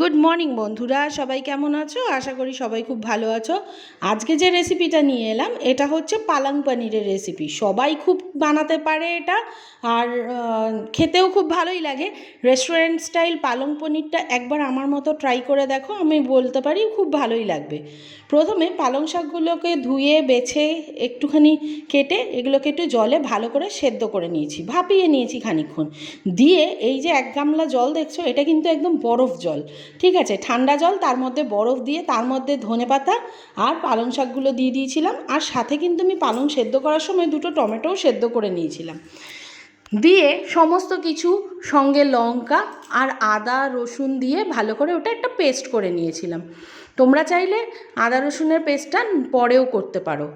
Good morning বন্ধুরা। সবাই কেমন আছো? আশা করি সবাই খুব ভালো আছো। আজকে যে রেসিপিটা নিয়ে এলাম, এটা হচ্ছে পালং পনিরের রেসিপি সবাই খুব বানাতে পারে এটা, আর খেতেও খুব ভালোই লাগে। রেস্টুরেন্ট স্টাইল পালং পনিরটা একবার আমার মতো ট্রাই করে দেখো, আমি বলতে পারি খুব ভালোই লাগবে। প্রথমে পালং শাকগুলোকে ধুয়ে, বেছে, একটুখানি কেটে, এগুলোকে একটু জলে ভালো করে সেদ্ধ করে নিয়েছি। ভাপিয়ে নিয়েছি খানিকক্ষণ। দিয়ে এই যে এক গামলা জল দেখছ, এটা কিন্তু একদম বরফ জল। ঠিক আছে, ঠান্ডা জল, তার মধ্যে বরফ দিয়ে, তার মধ্যে ধনে পাতা আর পালং শাকগুলো দিয়ে দিয়েছিলাম। আর সাথে কিন্তু আমি পালং সেদ্ধ করার সময় দুটো টমেটোও সেদ্ধ করে নিয়েছিলাম। দিয়ে সমস্ত কিছু সঙ্গে লঙ্কা আর আদা, রসুন দিয়ে ভালো করে ওটা একটা পেস্ট করে নিয়েছিলাম। তোমরা চাইলে আদা রসুনের পেস্টটা পরেও করতে পারো।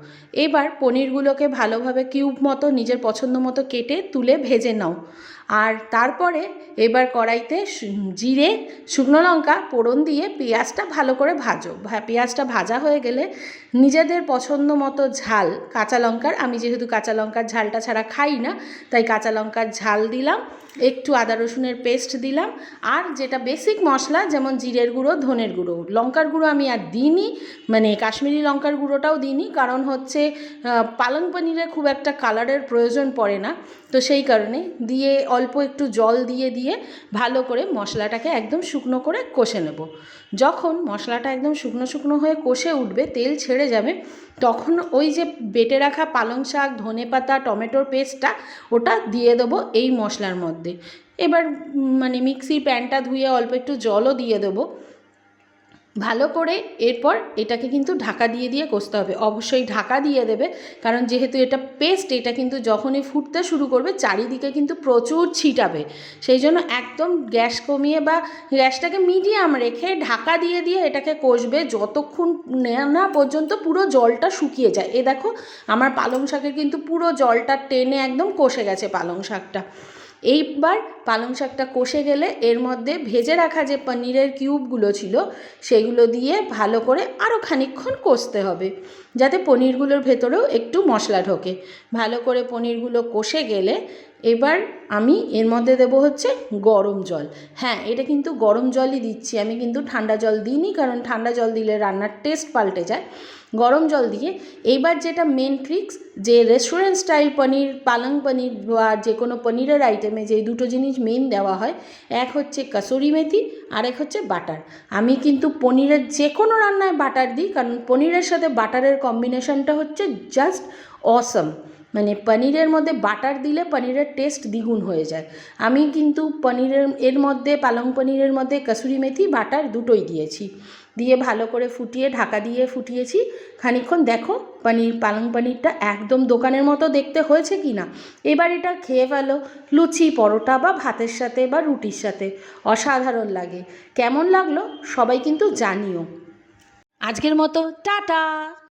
এবার পনিরগুলোকে ভালোভাবে কিউব মতো নিজের পছন্দ মতো কেটে তুলে ভেজে নাও। আর তারপরে এবার কড়াইতে জিরে, শুকনো লঙ্কা পোড়ন দিয়ে পেঁয়াজটা ভালো করে ভাজো। পেঁয়াজটা ভাজা হয়ে গেলে নিজেদের পছন্দ মতো ঝাল, কাঁচা লঙ্কার, আমি যেহেতু কাঁচা লঙ্কার ঝালটা ছাড়া খাই না, তাই কাঁচা লঙ্কার ঝাল দিলাম, একটু আদা রসুনের পেস্ট দিলাম, আর যেটা বেসিক মশলা, যেমন জিরের গুঁড়ো, ধনের গুঁড়ো, লঙ্কার গুঁড়ো আমি আর দিইনি মানে কাশ্মীরি লঙ্কার গুঁড়োটাও দিইনি, কারণ হচ্ছে পালং পনিরে খুব একটা কালারের প্রয়োজন পড়ে না। তো সেই কারণে দিয়ে অল্প একটু জল দিয়ে দিয়ে ভালো করে মশলাটাকে একদম শুকনো করে কষে নেব। যখন মশলাটা একদম শুকনো শুকনো হয়ে কষে উঠবে, তেল ছেড়ে যাবে, তখন ওই যে বেটে রাখা পালং শাক, ধনে পাতা, টমেটোর পেস্টটা, ওটা দিয়ে দেবো এই মশলার মধ্যে। এবার মানে মিক্সির প্যানটা ধুয়ে অল্প একটু জলও দিয়ে দেবো। ভালো করে এরপর এটাকে কিন্তু ঢাকা দিয়ে দিয়ে কষতে হবে। অবশ্যই ঢাকা দিয়ে দেবে, কারণ যেহেতু এটা পেস্ট এটা কিন্তু যখনই ফুটতে শুরু করবে, চারিদিকে কিন্তু প্রচুর ছিটাবে। সেই জন্য একদম গ্যাস কমিয়ে বা গ্যাসটাকে মিডিয়াম রেখে ঢাকা দিয়ে দিয়ে এটাকে কষবে, যতক্ষণ না- পর্যন্ত পুরো জলটা শুকিয়ে যায়। এ দেখো, আমার পালং শাকের কিন্তু পুরো জলটা টেনে একদম কষে গেছে পালং শাকটা। এইবার পালং শাকটা কষে গেলে এর মধ্যে ভেজে রাখা যে পনিরের কিউবগুলো ছিল, সেগুলো দিয়ে ভালো করে আরও খানিকক্ষণ কষতে হবে, যাতে পনিরগুলোর ভেতরেও একটু মশলা ঢোকে। ভালো করে পনিরগুলো কষে গেলে এবার আমি এর মধ্যে দেবো হচ্ছে গরম জল। হ্যাঁ এটা কিন্তু গরম জলই দিচ্ছি। আমি কিন্তু ঠান্ডা জল দিইনি কারণ ঠান্ডা জল দিলে রান্নার টেস্ট পাল্টে যায়। গরম জল দিয়ে এইবার যেটা মেন ট্রিক্স যে রেস্টুরেন্ট স্টাইল পনির, পালং পনির বা যে কোনো পনিরের আইটেমে যে দুটো জিনিস মেন দেওয়া হয়, এক হচ্ছে কাসুরি মেথি আর এক হচ্ছে বাটার। আমি কিন্তু পনিরের যে কোনো রান্নায় বাটার দিই, কারণ পনিরের সাথে বাটারের কম্বিনেশনটা হচ্ছে জাস্ট অসম মানে পনিরের মধ্যে বাটার দিলে পনিরের টেস্ট দ্বিগুণ হয়ে যায়। আমি কিন্তু পনিরের, এর মধ্যে, পালং পনিরের মধ্যে কাসুরি মেথি বাটার দুটোই দিয়েছি। দিয়ে ভালো করে ফুটিয়ে, ঢাকা দিয়ে ফুটিয়েছি। খানিকক্ষণ দেখো পনির, পালং পনিরটা একদম দোকানের মতো দেখতে হয়েছে কি না এবার এটা খেয়ে ফেলো। লুচি, পরোটা বা ভাতের সাথে বা রুটির সাথে। অসাধারণ লাগে। কেমন লাগল সবাই কিন্তু জানিও। আজকের মতো, টাটা!